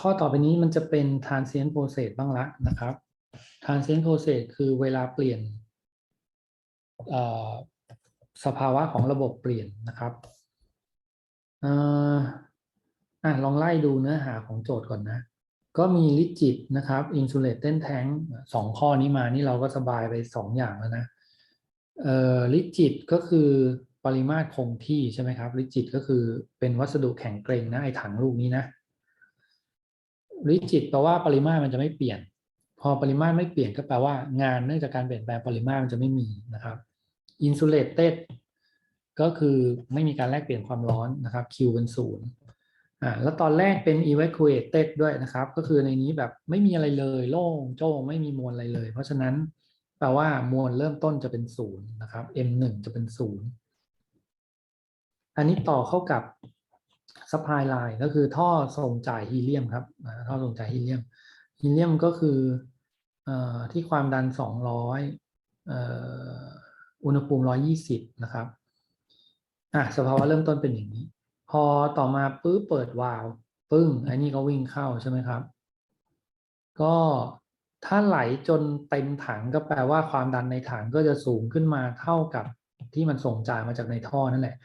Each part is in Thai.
ข้อต่อไปนี้มันจะเป็น transient process บ้างละนะครับ transient process คือเวลาเปลี่ยนสภาวะของระบบเปลี่ยนนะครับอ่าอะลองไล่ดูเนื้อหาของโจทย์ก่อนนะ ก็มี rigid นะครับ insulated tank สองข้อนี้มานี่เราก็สบายไปสองอย่างแล้วนะเอ่อ rigid ก็คือปริมาตรคงที่ใช่ไหมครับ rigid ก็คือเป็นวัสดุแข็งเกรงนะไอถังลูกนี้นะ rigid แปลว่าปริมาตรมันจะไม่เปลี่ยน พอปริมาตรไม่เปลี่ยนก็แปลว่า งานเนื่องจากการเปลี่ยนแปลงปริมาตรมันจะไม่มีนะครับ insulated ก็คือไม่มีการแลกเปลี่ยนความร้อนนะครับ Q เป็นศูนย์อ่าแล้วตอนแรกเป็น evacuated ด้วยนะครับ ก็คือในนี้แบบไม่มีอะไรเลยโล่งโจ้งไม่มีมวลอะไรเลย เพราะฉะนั้นแปลว่ามวลเริ่มต้นจะเป็นศูนย์นะครับ M1 จะเป็นศูนย์อันนี้ต่อเข้ากับ supply line ก็คือท่อส่งจ่ายฮีเลียมครับท่อส่งจ่ายฮีเลียมฮีเลียมก็คืออที่ความดัน 200เอ่ออุณหภูมิ 120 นะครับอะสภาวะเริ่มต้นเป็นอย่างนี้ พอต่อมาปุ๊บเปิดวาล์วปึ้งไอ้นี่ก็วิ่งเข้าใช่ไหมครับ ก็ถ้าไหลจนเต็มถังก็แปลว่าความดันในถังก็จะสูงขึ้นมาเท่ากับที่มันส่งจ่ายมาจากในท่อนั่นแหละ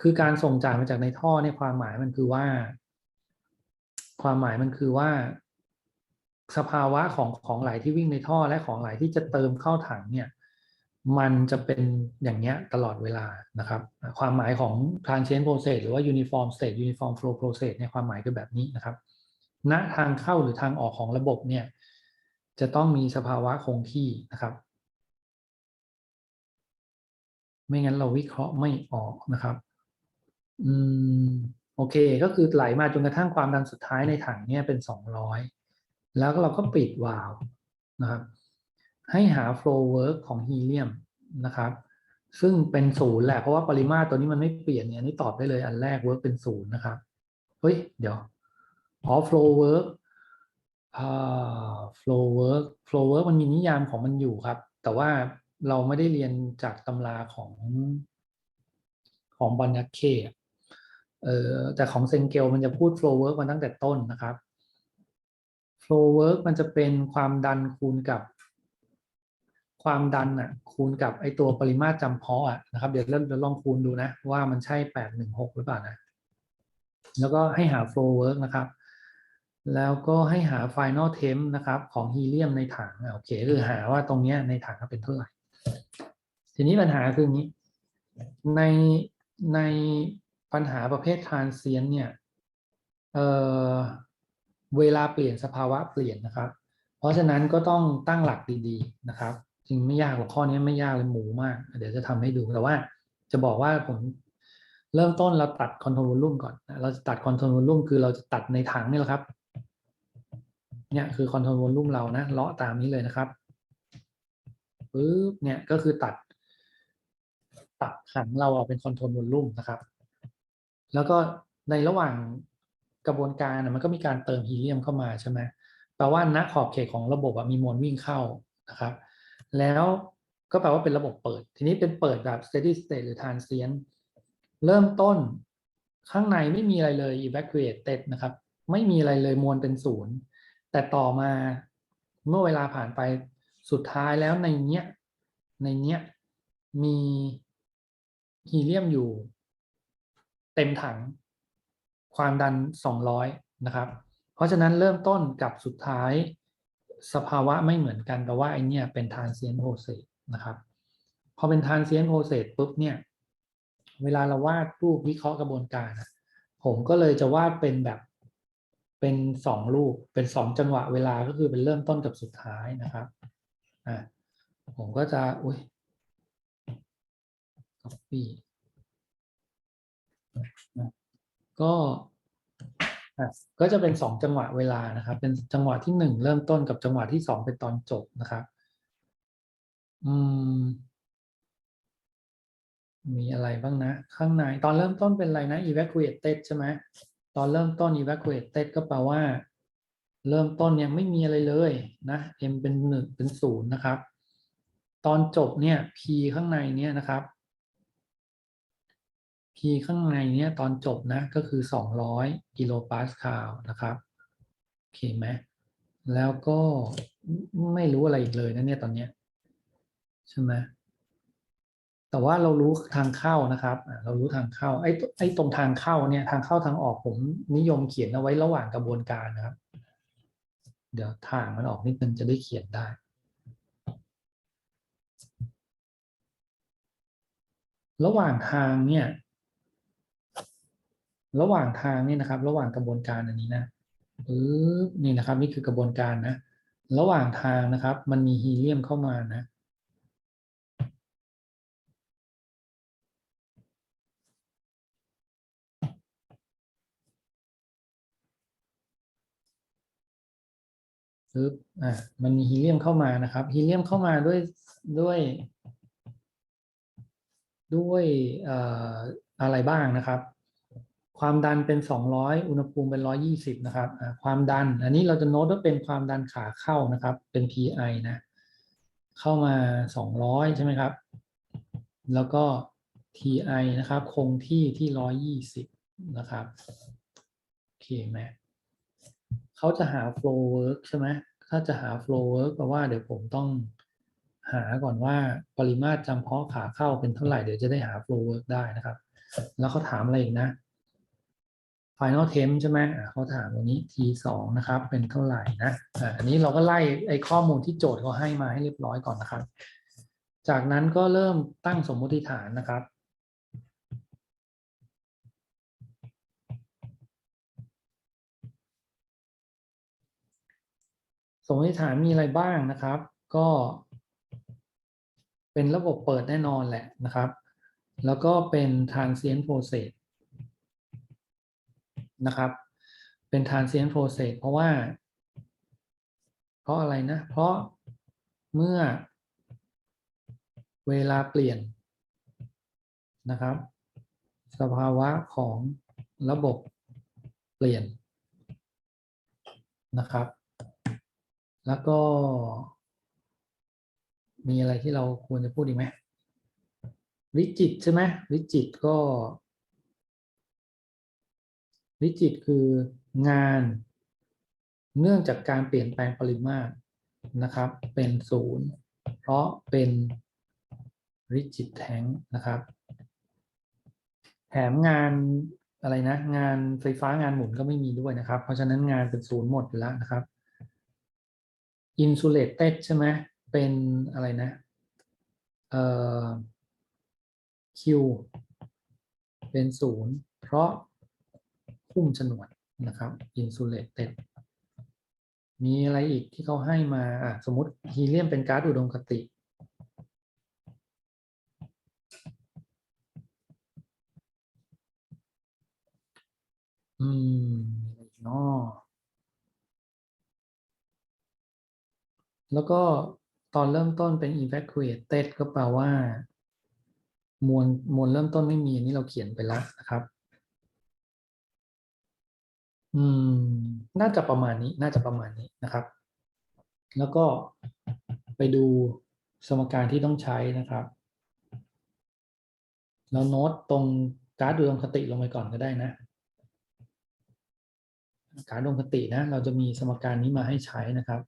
คือการส่งจ่ายมาจากในท่อเนี่ยความหมายมันคือว่า ความหมายมันคือว่า สภาวะของของไหลที่วิ่งในท่อและของไหลที่จะเติมเข้าถังเนี่ย มันจะเป็นอย่างเงี้ยตลอดเวลานะครับ ความหมายของ transient process หรือว่า uniform state uniform flow process เนี่ยความหมายคือแบบนี้นะครับณทางเข้าหรือทางออกของระบบเนี่ย จะต้องมีสภาวะคงที่นะครับไม่งั้นเราวิเคราะห์ไม่ออกนะครับ อืมโอเคก็คือไหลมาจนกระทั่งความดันสุดท้ายในถังเนี่ยเป็น200แล้วเราก็ปิดวาล์วนะครับให้หา flow work ของฮีเลียมนะครับซึ่งเป็นศูนย์แหละเพราะว่าปริมาตรตัวนี้มันไม่เปลี่ยนเนี่ยนี่ตอบได้เลยอันแรก work เป็นศูนย์นะครับเฮ้ยเดี๋ยวอ๋อ flow work อ่า flow work flow work มันมีนิยามของมันอยู่ครับ แต่ว่าเราไม่ได้เรียนจากตำราของของบอนยักเค เออแต่ของเซนเกลมันจะพูด flow work มาตั้งแต่ต้นนะครับ flow work มันจะเป็นความดันคูณกับ ความดันอะคูณกับไอตัวปริมาตรจำเพาะอะนะครับเดี๋ยวเราลองคูณดูนะ ว่ามันใช่816หนึ่งหกหรือเปล่านะ แล้วก็ให้หา flow work นะครับ แล้วก็ให้หา final temp นะครับ ของฮีเลียมในถังโอเคคือหาว่าตรงเนี้ยในถังเป็นเท่าไหร่ทีนี้ปัญหาคืออย่างนี้ ในใน ปัญหาประเภท transient เนี่ยเเวลาเปลี่ยนสภาวะเปลี่ยนนะครับ เพราะฉะนั้นก็ต้องตั้งหลักดีๆนะครับ จริงไม่ยากหรอกข้อนี้ไม่ยากเลยหมูมาก เดี๋ยวจะทำให้ดูแต่ว่าจะบอกว่าผมเริ่มต้นเราตัดคอนโทรลลุ่มก่อน เราจะตัดคอนโทรลลุ่มคือเราจะตัดในถังนี่แหละครับ เนี่ยคือคอนโทรลลุ่มเรานะเลาะตามนี้เลยนะครับปึ๊บเนี่ยก็คือตัด ตัดถังเราเอาเป็นคอนโทรลวอลลุ่มนะครับ แล้วก็ในระหว่างกระบวนการมันก็มีการเติมฮีเลียมเข้ามาใช่ไหมแปลว่าณขอบเขตของระบบมีมวลวิ่งเข้านะครับ แล้วก็แปลว่าเป็นระบบเปิด ทีนี้เป็นเปิดแบบ steady state หรือ transient เริ่มต้นข้างในไม่มีอะไรเลย evacuated นะครับ ไม่มีอะไรเลยมวลเป็นศูนย์ แต่ต่อมาเมื่อเวลาผ่านไปสุดท้ายแล้วในเนี้ยในเนี้ยมีฮีเลียมอยู่ เต็มถัง ความดัน 200 นะครับ เพราะฉะนั้นเริ่มต้นกับสุดท้ายสภาวะไม่เหมือนกันแต่ว่าไอเนี้ยเป็น transient process นะครับ พอเป็น transient process ปุ๊บเนี่ย เวลาเราวาดรูปวิเคราะห์กระบวนการอะผมก็เลยจะวาดเป็นแบบเป็นสองรูปเป็นสองจังหวะเวลาก็คือเป็นเริ่มต้นกับสุดท้ายนะครับอ่าผมก็จะอุ้ย copy ก็ก็จะเป็นสองจังหวะเวลานะครับ เป็นจังหวะที่หนึ่งเริ่มต้นกับจังหวะที่สองเป็นตอนจบนะครับอืม มีอะไรบ้างนะ ข้างในตอนเริ่มต้นเป็นอะไรนะ evacuated ใช่ไหมตอนเริ่มต้น evacuated ก็แปลว่า เริ่มต้นเนี่ยไม่มีอะไรเลยนะ m เป็นหนึ่งเป็นศูนย์นะครับ ตอนจบเนี่ย p ข้างในเนี่ยนะครับ p ข้างในเนี่ยตอนจบนะก็คือ 200 กิโลปาสคาลนะครับโอเคไหมแล้วก็ไม่รู้อะไรอีกเลยนะเนี่ยตอนเนี้ยใช่ไหมแต่ว่าเรารู้ทางเข้านะครับ เรารู้ทางเข้าไอ้ไอ้ตรงทางเข้าเนี่ยทางเข้าทางออกผมนิยมเขียนเอาไว้ระหว่างกระบวนการนะครับ เดี๋ยวทางมันออกนิดนึงจะได้เขียนได้ระหว่างทางเนี่ย ระหว่างทางนี่นะครับ ระหว่างกระบวนการอันนี้นะปึ๊บนี่นะครับ นี่คือกระบวนการนะ ระหว่างทางนะครับ มันมีฮีเลียมเข้ามานะปึ๊บอะมันมีฮีเลียมเข้ามานะครับฮีเลียมเข้ามาด้วยด้วย ด้วยอออะไรบ้างนะครับ ความดันเป็น 200 อุณหภูมิเป็น 120 นะครับความดัน อันนี้เราจะโน้ตว่าเป็นความดันขาเข้านะครับ เป็น PI นะ เข้ามา 200 ใช่ไหมครับ แล้วก็ TI นะครับ คงที่ที่ 120 นะครับ โอเคไหมเขาจะหา flow work ใช่ไหมถ้าจะหา flow work แปลว่าเดี๋ยวผมต้องหาก่อนว่าปริมาตรจำเพาะขาเข้าเป็นเท่าไหร่ เดี๋ยวจะได้หา flow work ได้นะครับ แล้วเขาถามอะไรอีกนะ final temp ใช่ไหมเขาถามตรงนี้ t 2นะครับ เป็นเท่าไหร่นะอะอันนี้เราก็ไล่ไอ้ข้อมูลที่โจทย์เขาให้มาให้เรียบร้อยก่อนนะครับ จากนั้นก็เริ่มตั้งสมมติฐานนะครับสมมติฐานมีอะไรบ้างนะครับ ก็เป็นระบบเปิดแน่นอนแหละนะครับ แล้วก็เป็น transient process นะครับ เป็น transient process เพราะว่า เพราะอะไรนะ เพราะเมื่อเวลาเปลี่ยนนะครับ สภาวะของระบบเปลี่ยนนะครับ แล้วก็ มีอะไรที่เราควรจะพูดอีไหมริจิตใช่ไหมริจิตก็ ริจิตคืองานเนื่องจากการเปลี่ยนแปลงปริมาตรนะครับ เป็นศูนย์เพราะเป็นริจิตแท้งนะครับ แถมงานอะไรนะ งานไฟฟ้างานหมุนก็ไม่มีด้วยนะครับ เพราะฉะนั้นงานเป็นศูนย์หมดแล้วนะครับ insulated ใช่ไหมเป็นอะไรนะเอ่อ Q เป็นศูนย์เพราะ คุ้มฉนวนนะครับ insulated มีอะไรอีกที่เขาให้มาอะสมมติฮีเลียมเป็นก๊าซอุดมคติ อืมเนาะแล้วก็ตอนเริ่มต้นเป็น evacuated ก็แปลว่า มวลมวลเริ่มต้นไม่มีอันนี้เราเขียนไปแล้วนะครับ อืม น่าจะประมาณนี้ น่าจะประมาณนี้นะครับ แล้วก็ไปดูสมการที่ต้องใช้นะครับแล้วโน้ตตรงการ์ดอุดมคติลงไปก่อนก็ได้นะ การดวงคตินะ เราจะมีสมการนี้มาให้ใช้นะครับ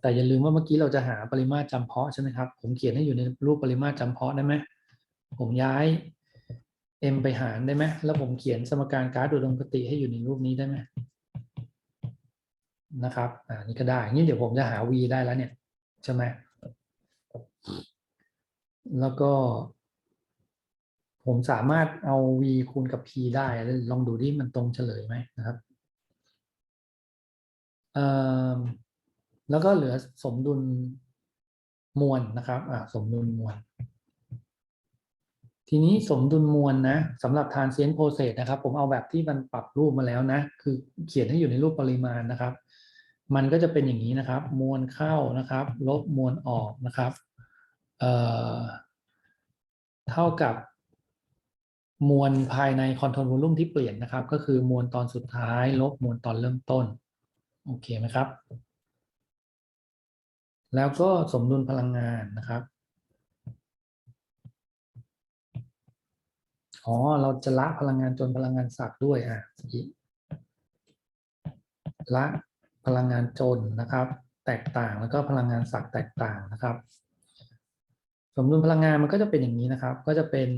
แต่อย่าลืมว่าเมื่อกี้เราจะหาปริมาตรจำเพาะใช่ไหมครับ ผมเขียนให้อยู่ในรูปปริมาตรจำเพาะได้ไหมผมย้าย m ไปหารได้ไหมแล้วผมเขียนสมการการ์ดอุดมคติให้อยู่ในรูปนี้ได้ไหมนะครับอ่านี่ก็ได้งี้เดี๋ยวผมจะหา v ได้แล้วเนี่ยใช่ไหมแล้วก็ผมสามารถเอา v คูณกับ p ได้แล้วลองดูที่มันตรงเฉลยไหมนะครับเอ่อแล้วก็เหลือสมดุลมวลนะครับอ่าสมดุลมวล ทีนี้สมดุลมวลนะสำหรับ transient process นะครับ ผมเอาแบบที่มันปรับรูปมาแล้วนะ คือเขียนให้อยู่ในรูปปริมาณนะครับ มันก็จะเป็นอย่างนี้นะครับ มวลเข้านะครับ ลบมวลออกนะครับเเท่ากับมวลภายในคอนโทรลวอลุ่มที่เปลี่ยนนะครับ ก็คือมวลตอนสุดท้าย ลบมวลตอนเริ่มต้น โอเคไหมครับ แล้วก็สมดุลพลังงานนะครับ อ๋อ เราจะละพลังงานจนพลังงานสักด้วยอะละพลังงานจนนะครับ แตกต่างแล้วก็พลังงานสักแตกต่างนะครับ สมดุลพลังงานมันก็จะเป็นอย่างนี้นะครับ ก็จะเป็น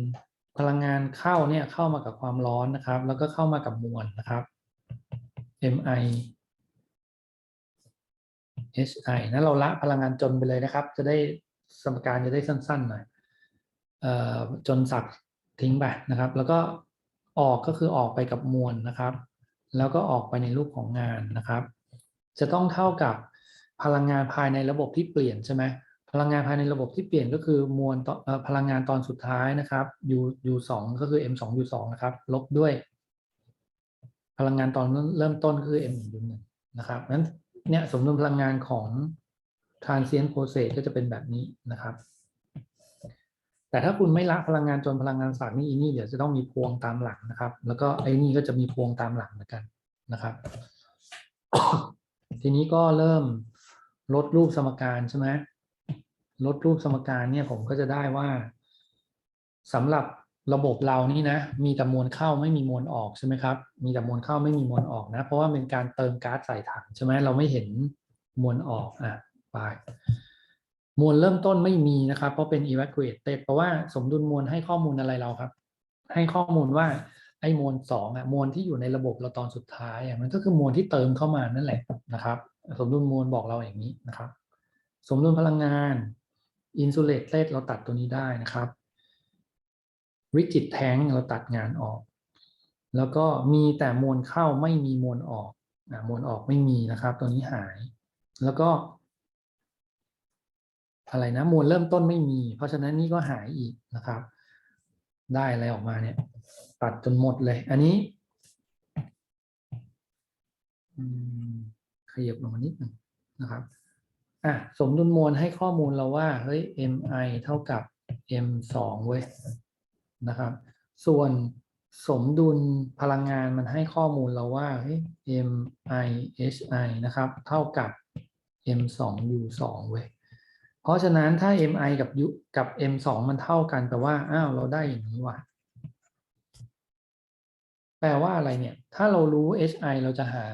พลังงานเข้าเนี่ยเข้ามากับความร้อนนะครับ แล้วก็เข้ามากับมวลนะครับ mi hi นั้นเราละพลังงานจนไปเลยนะครับ จะได้สมการจะได้สั้นๆหน่อยออจนสัก ทิ้งไปนะครับ แล้วก็ออกก็คือออกไปกับมวลนะครับ แล้วก็ออกไปในรูปของงานนะครับ จะต้องเท่ากับพลังงานภายในระบบที่เปลี่ยนใช่ไหมพลังงานภายในระบบที่เปลี่ยนก็คือมวลพลังงานตอนสุดท้ายนะครับ u u 2ก็คือ m 2 u 2นะครับ ลบด้วย พลังงานตอนเริ่มต้นคือ m 1 u 1นะครับนั้นเนี่ยสมดุลพลังงานของ transient process ก็จะเป็นแบบนี้นะครับ แต่ถ้าคุณไม่ละพลังงานจนพลังงานสากนี่อีนี่เดี๋ยวจะต้องมีพวงตามหลังนะครับ แล้วก็ไอ้นี่ก็จะมีพวงตามหลังเหมือนกันนะครับ ทีนี้ก็เริ่มลดรูปสมการใช่ไหมลดรูปสมการเนี่ยผมก็จะได้ว่าสำหรับระบบเรานี่นะ มีแต่มวลเข้าไม่มีมวลออกใช่ไหมครับ มีแต่มวลเข้าไม่มีมวลออกนะ เพราะว่าเป็นการเติมก๊าซใส่ถังใช่ไหมเราไม่เห็นมวลออกอะไป มวลเริ่มต้นไม่มีนะครับ เพราะเป็น evacuated เพราะว่าสมดุลมวลให้ข้อมูลอะไรเราครับ ให้ข้อมูลว่าไอ้มวลสองอะมวลที่อยู่ในระบบเราตอนสุดท้ายอะมันก็คือมวลที่เติมเข้ามานั่นแหละนะครับ สมดุลมวลบอกเราอย่างนี้นะครับ สมดุลพลังงาน insulated เราตัดตัวนี้ได้นะครับ rigid tank เราตัดงานออก แล้วก็มีแต่มวลเข้าไม่มีมวลออกอมวลออกไม่มีนะครับ ตัวนี้หาย แล้วก็ อะไรนะมวลเริ่มต้นไม่มี เพราะฉะนั้นนี่ก็หายอีกนะครับ ได้อะไรออกมาเนี่ย ตัดจนหมดเลย อันนี้ขยับลงมานิดหนึ่งนะครับอะสมดุลมวลให้ข้อมูลเราว่าเฮ้ย mi เท่ากับ m 2เว้ยนะครับ ส่วนสมดุลพลังงานมันให้ข้อมูลเราว่าเฮ้ย mi hi นะครับ เท่ากับ m 2 u 2เว้ย เพราะฉะนั้นถ้า mi กับ u กับ m 2 มันเท่ากันแปลว่าอ้าวเราได้อย่างนี้ว่ะแปลว่าอะไรเนี่ย ถ้าเรารู้ hi เราจะหา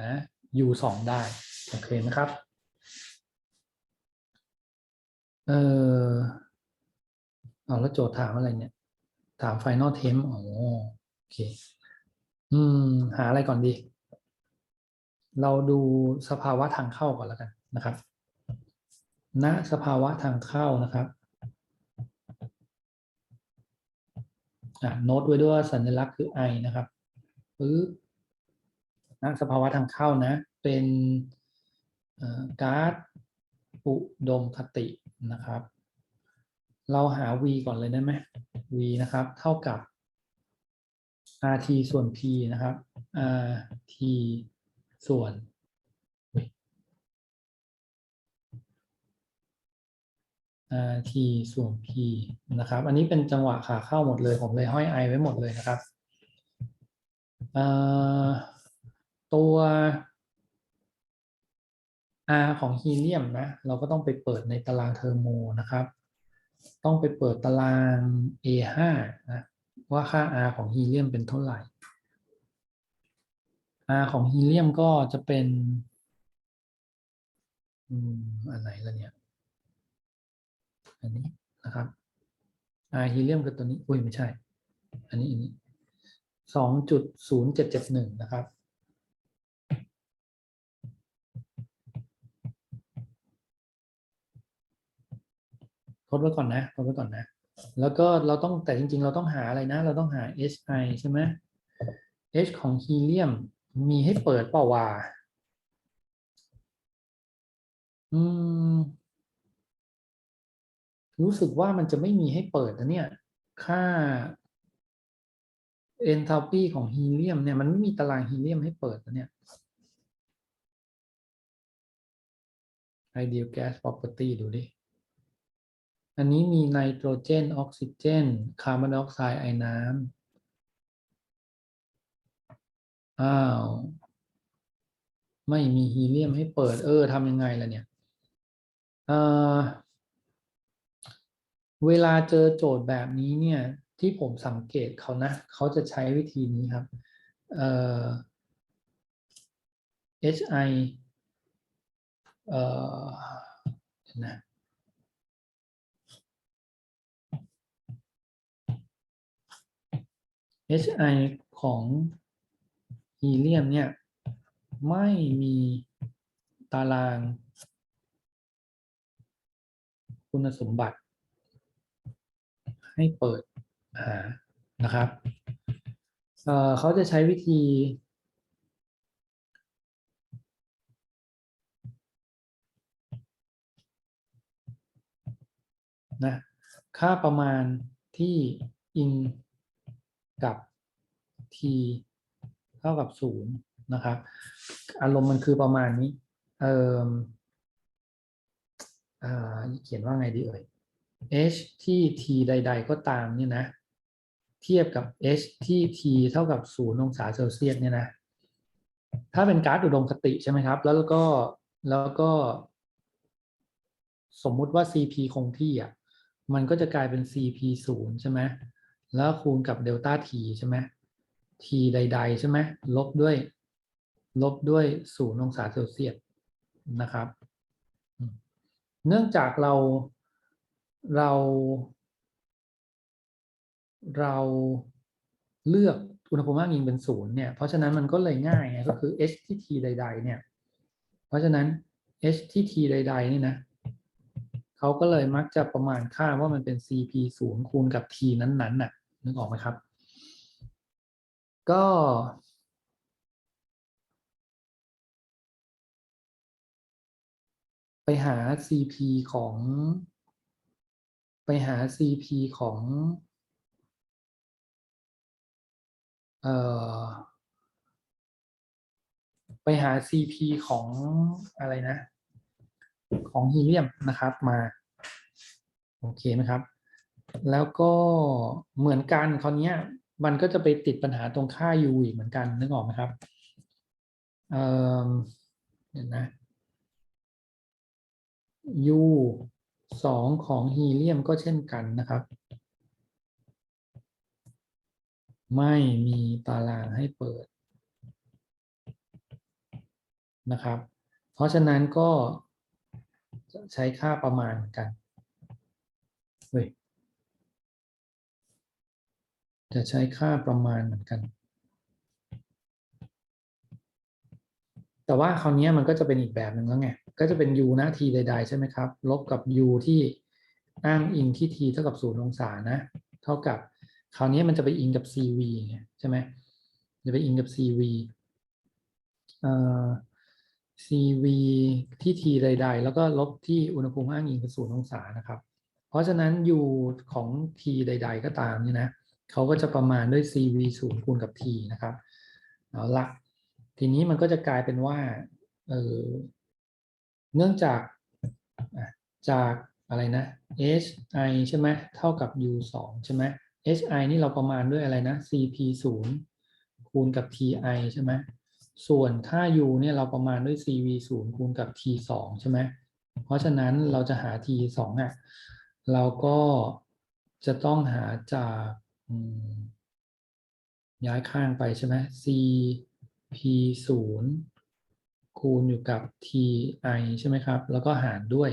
u 2 ได้ โอเคนะครับ เออเอาแล้วโจทย์ถามอะไรเนี่ย ถาม final temp อ๋อโอเค อืม หาอะไรก่อนดี เราดูสภาวะทางเข้าก่อนแล้วกันนะครับ ณสภาวะทางเข้านะครับอะโน้ตไว้ด้วยว่าสัญลักษณ์คือ i นะครับปึ๊บณสภาวะทางเข้านะ เป็นเอ่อก๊าซอุดมคตินะครับ เราหา v ก่อนเลยได้ไหม v นะครับ เท่ากับ rt ส่วน p นะครับ rt ส่วน rt ส่วน p นะครับ อันนี้เป็นจังหวะขาเข้าหมดเลย ผมเลยห้อย i ไว้หมดเลยนะครับ ตัว R ของฮีเลียมนะ เราก็ต้องไปเปิดในตารางเทอร์โมนะครับ ต้องไปเปิดตาราง A5 นะ ว่าค่า R ของฮีเลียมเป็นเท่าไหร่ R ของฮีเลียมก็จะเป็น อืมอันไหนละเนี่ย อันนี้นะครับ R ฮีเลียมคือตัวนี้ อุ้ยไม่ใช่ อันนี้อันนี้สองจุดศูนย์เจ็ดเจ็ดหนึ่งนะครับทดไว้ก่อนนะทดไว้ก่อนนะ แล้วก็เราต้องแต่จริง ๆ เราต้องหาอะไรนะ เราต้องหา hi ใช่ไหม h ของฮีเลียมมีให้เปิดเปล่าวะอืม รู้สึกว่ามันจะไม่มีให้เปิดนะเนี่ย ค่า enthalpy ของฮีเลียมเนี่ยมันไม่มีตารางฮีเลียมให้เปิดนะเนี่ย ideal gas property ดูดิ อันนี้มีไนโตรเจน ออกซิเจน คาร์บอนไดออกไซด์ ไอน้ำ อ้าว ไม่มีฮีเลียมให้เปิด เออทำยังไงล่ะเนี่ย เอ่อ เวลาเจอโจทย์แบบนี้เนี่ยที่ผมสังเกตเขานะเขาจะใช้วิธีนี้ครับเอ่อ HI เอ่อนะของฮีเลียมเนี่ย ไม่มีตาราง คุณสมบัติ ให้เปิดหานะครับเขาจะใช้วิธีนะค่าประมาณที่อิงกับ t เท่ากับศูนย์นะครับ อารมณ์มันคือประมาณนี้ เอ่ออ่าเขียนว่าไงดีเอ่ย h ที่ t ใด ๆ ก็ตามเนี่ยนะ เทียบกับ h ที่ t เท่ากับศูนย์องศาเซลเซียสเนี่ยนะ ถ้าเป็นก๊าซอุดมคติใช่ไหมครับ แล้วก็แล้วก็ สมมุติว่า cp คงที่อะ มันก็จะกลายเป็น cp ศูนย์ใช่ไหมแล้วคูณกับเดลต้า t ใช่ไหม t ใด ๆ ใช่ไหมลบด้วย ลบด้วยศูนย์องศาเซลเซียสนะครับ เนื่องจากเรา เรา เราเลือกอุณหภูมิอ้างอิงเป็นศูนย์เนี่ย เพราะฉะนั้นมันก็เลยง่ายไงก็คือ h ที่ t ใด ๆ เนี่ย เพราะฉะนั้น h ที่ t ใด ๆ นี่นะเขาก็เลยมักจะประมาณค่าว่ามันเป็น cp ศูนย์คูณกับ t นั้นๆน่ะนึกออกไหมครับ ก็ ไปหา cp ของ ไปหา cp ของเอ่อไปหา cp ของอะไรนะ ของฮีเลียมนะครับมา โอเคไหมครับ แล้วก็เหมือนกันคราวนี้มันก็จะไปติดปัญหาตรงค่า u อีกเหมือนกันนึกออกไหมครับ เอ่อเดี๋ยวนะ u สองของฮีเลียมก็เช่นกันนะครับ ไม่มีตารางให้เปิดนะครับ เพราะฉะนั้นก็ใช้ค่าประมาณกันเฮ้ยจะใช้ค่าประมาณเหมือนกัน แต่ว่าคราวนี้มันก็จะเป็นอีกแบบหนึ่งแล้วไง ก็จะเป็น u นะ t ใด ๆ ใช่ไหมครับ ลบกับ u ที่อ้างอิงที่ t เท่ากับศูนย์องศานะ เท่ากับคราวนี้มันจะไปอิงกับ cv ไงใช่ไหมจะไปอิงกับ cv เอ่อ cv ที่ t ใด ๆ แล้วก็ลบที่อุณหภูมิอ้างอิงเป็นศูนย์องศานะครับ เพราะฉะนั้น u ของ t ใด ๆ ก็ตามนี่นะเขาก็จะประมาณด้วย cv ศูนย์คูณกับ t นะครับเอาละทีนี้มันก็จะกลายเป็นว่าเออ เนื่องจากจากอะไรนะ hi ใช่ไหมเท่ากับ u 2ใช่ไหม hi นี่เราประมาณด้วยอะไรนะ cp 0คูณกับ ti ใช่ไหมส่วนค่า u เนี่ยเราประมาณด้วย cv 0คูณกับ t 2ใช่ไหมเพราะฉะนั้นเราจะหา t 2อะเราก็จะต้องหาจากย้ายข้างไปใช่ไหม c p 0 คูณอยู่กับ ti ใช่ไหมครับ แล้วก็หารด้วย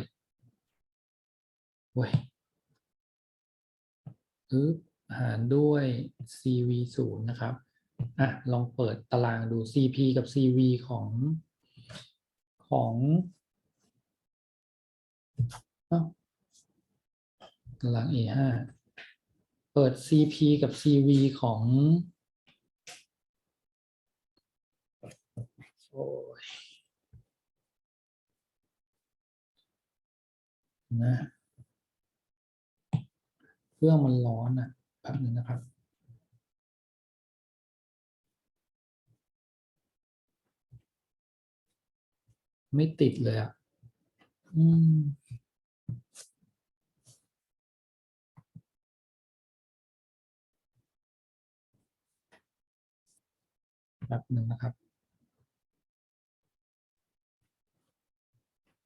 เว้ยปึ๊บหารด้วย cv 0นะครับ อะ ลองเปิดตารางดู cp กับ cv ของของตาราง a5 เปิด cp กับ cv ของ โอ้ นะเครื่องมันร้อนอะแป๊บนึงนะครับไม่ติดเลยอะ อืมแป๊บหนึ่งนะครับ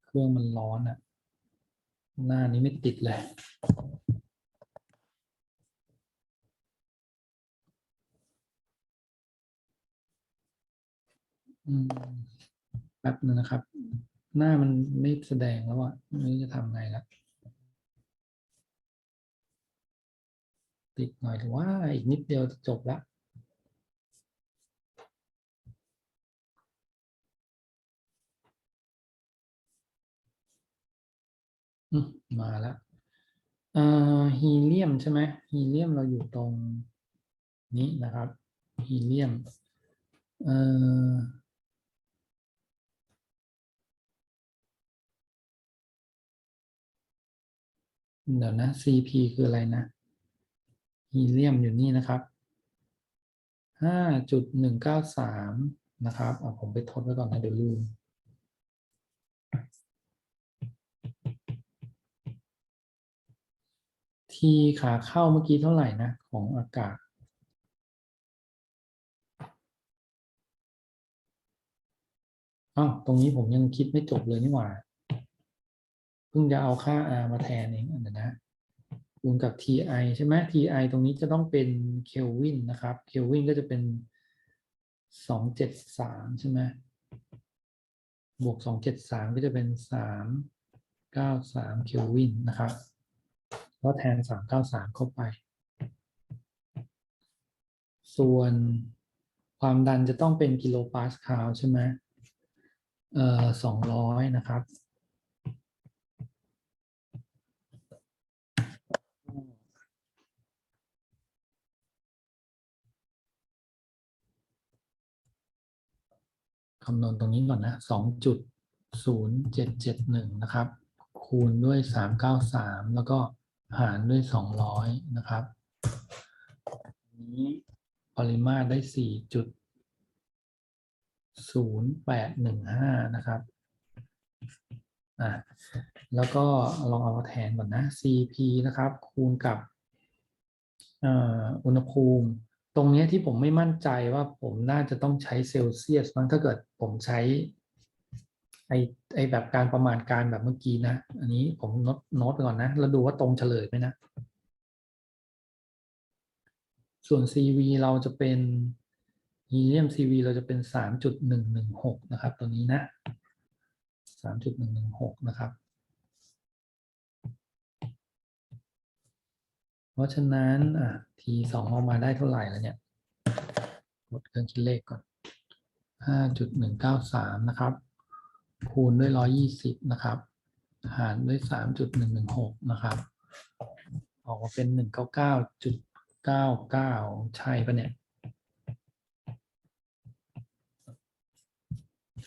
เครื่องมันร้อนอะ หน้านี้ไม่ติดเลยอืมแป๊บนึงนะครับ หน้ามันไม่แสดงแล้วอะไม่รู้จะทำไงละติดหน่อยถือว่าอีกนิดเดียวจะจบละ มาแล้วเอ่อฮีเลียมใช่ไหมฮีเลียมเราอยู่ตรงนี้นะครับฮีเลียมเอ่อเดี๋ยวนะ CP คืออะไรนะฮีเลียมอยู่นี่นะครับห้าจุดหนึ่งเก้าสามนะครับ เอาผมไปทดไว้ก่อนนะเดี๋ยวลืม ทีขาเข้าเมื่อกี้เท่าไหร่นะ ของอากาศ อ้าว ตรงนี้ผมยังคิดไม่จบเลยนี่หว่า เพิ่งจะเอาค่า r มาแทนเองอันนั้นะคูณกับ ti ใช่ไหม ti ตรงนี้จะต้องเป็นเคลวินนะครับเคลวินก็จะเป็นสองเจ็ดสามใช่ไหมบวกสองเจ็ดสามก็จะเป็นสามเก้าสามเคลวินนะครับ ก็แทน 393 เข้าไป ส่วนความดันจะต้องเป็นกิโลปาสคาลใช่ไหมเอ่อ200 นะครับคำนวณตรงนี้ก่อนนะ2.0771 นะครับ คูณด้วย 393 แล้วก็ หารด้วย200นะครับนี้ปริมาตรได้4.0815นะครับอะแล้วก็ลองเอามาแทนก่อนนะ CP นะครับ คูณกับอุณหภูมิ ตรงเนี้ยที่ผมไม่มั่นใจว่าผมน่าจะต้องใช้เซลเซียสมั้งถ้าเกิดผมใช้ ไอไอแบบการประมาณการแบบเมื่อกี้นะ อันนี้ผมโน้ตโน้ตไปก่อนนะ แล้วดูว่าตรงเฉลยไหมนะ ส่วน CV เราจะเป็นฮีเลียม CV เราจะเป็น 3.116 นะครับ ตัวนี้นะ 3.116 นะครับ เพราะฉะนั้นอะทีสองออกมาได้เท่าไหร่แล้วเนี่ยกดเครื่องคิดเลขก่อน 5.193 นะครับ คูณด้วย120นะครับ หารด้วย3.116นะครับ ออกมาเป็น199.99ใช่ปะเนี่ย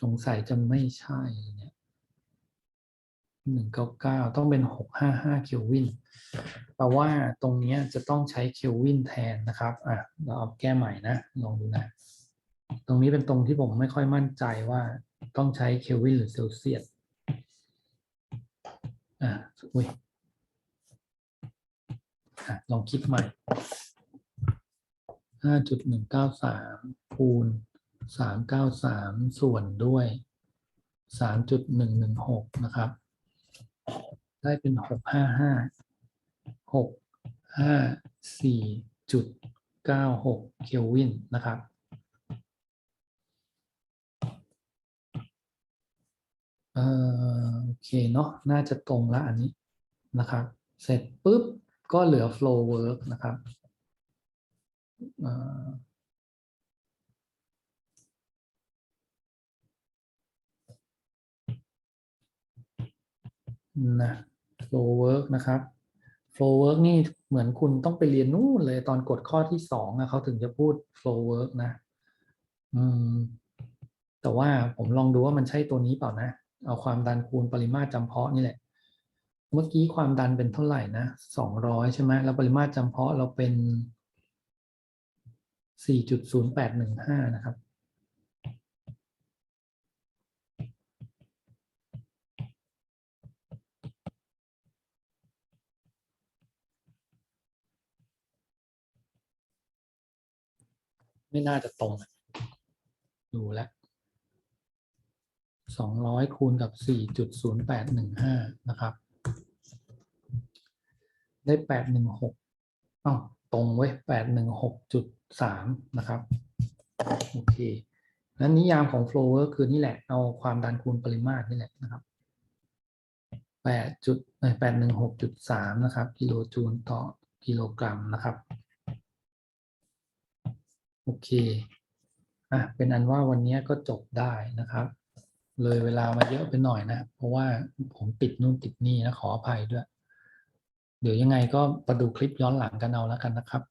สงสัยจะไม่ใช่เนี่ย199ต้องเป็น655เคลวินแปลว่าตรงนี้จะต้องใช้เคลวินแทนนะครับ อะ เราเอาแก้ใหม่นะ ลองดูนะ ตรงนี้เป็นตรงที่ผมไม่ค่อยมั่นใจว่า ต้องใช้เคลวินหรือเซลเซียสอะอุ้ยอะลองคิดใหม่ 5.193 คูณ 393 ส่วนด้วย 3.116 นะครับ ได้เป็น 655 654.96 เคลวินนะครับ เอ่อโอเคเนาะน่าจะตรงละอันนี้นะครับ เสร็จปุ๊บก็เหลือ flow work นะครับอ่อนะ flow work นะครับ flow work นี่เหมือนคุณต้องไปเรียนนู่นเลยตอนกดข้อที่สองอะเขาถึงจะพูด flow work นะ อืม แต่ว่าผมลองดูว่ามันใช่ตัวนี้เปล่านะ เอาความดันคูณปริมาตรจำเพาะนี่แหละ เมื่อกี้ความดันเป็นเท่าไหร่นะสองร้อยใช่ไหมแล้วปริมาตรจำเพาะเราเป็นสี่จุดศูนย์แปดหนึ่งห้านะครับไม่น่าจะตรง ดูแล้ว สองร้อยคูณกับสี่จุดศูนย์แปดหนึ่งห้านะครับ ได้แปดหนึ่งหกอ้าวตรงเว้ยแปดหนึ่งหกจุดสามนะครับ โอเคนั้นนิยามของ flow ก็คือนี่แหละ เอาความดันคูณปริมาตรนี่แหละนะครับแปดจุดแปดหนึ่งหกจุดสามนะครับ กิโลจูลต่อกิโลกรัมนะครับ โอเค อะ เป็นอันว่าวันนี้ก็จบได้นะครับ เลยเวลามาเยอะไปหน่อยนะ เพราะว่าผมติดนู่นติดนี่นะขออภัยด้วย เดี๋ยวยังไงก็มาดูคลิปย้อนหลังกันเอาแล้วกันนะครับ